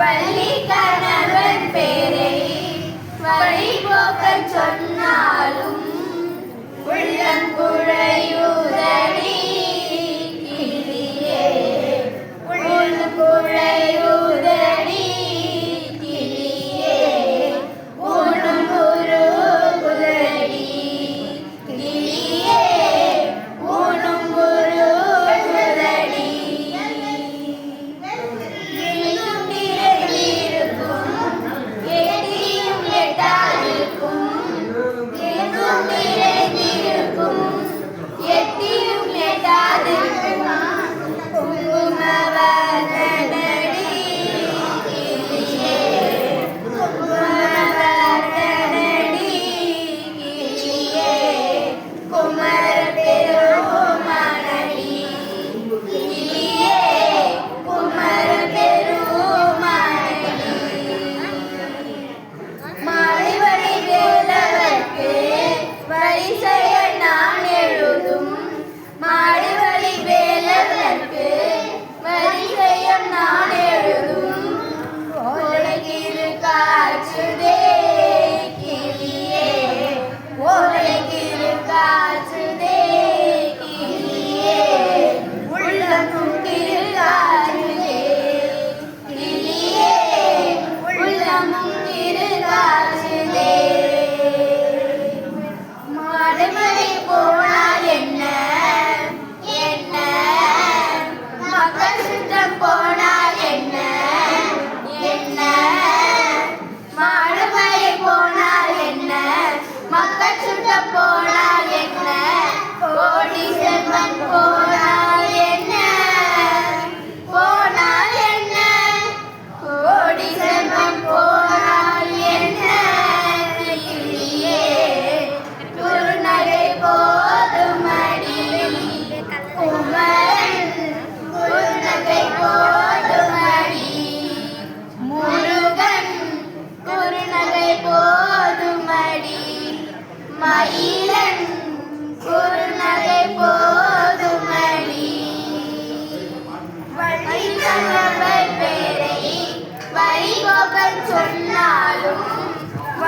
பள்ளி கணவன் பேரை வழிபோக்க சொல் மறுமலை போ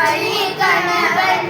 வழி கணவன்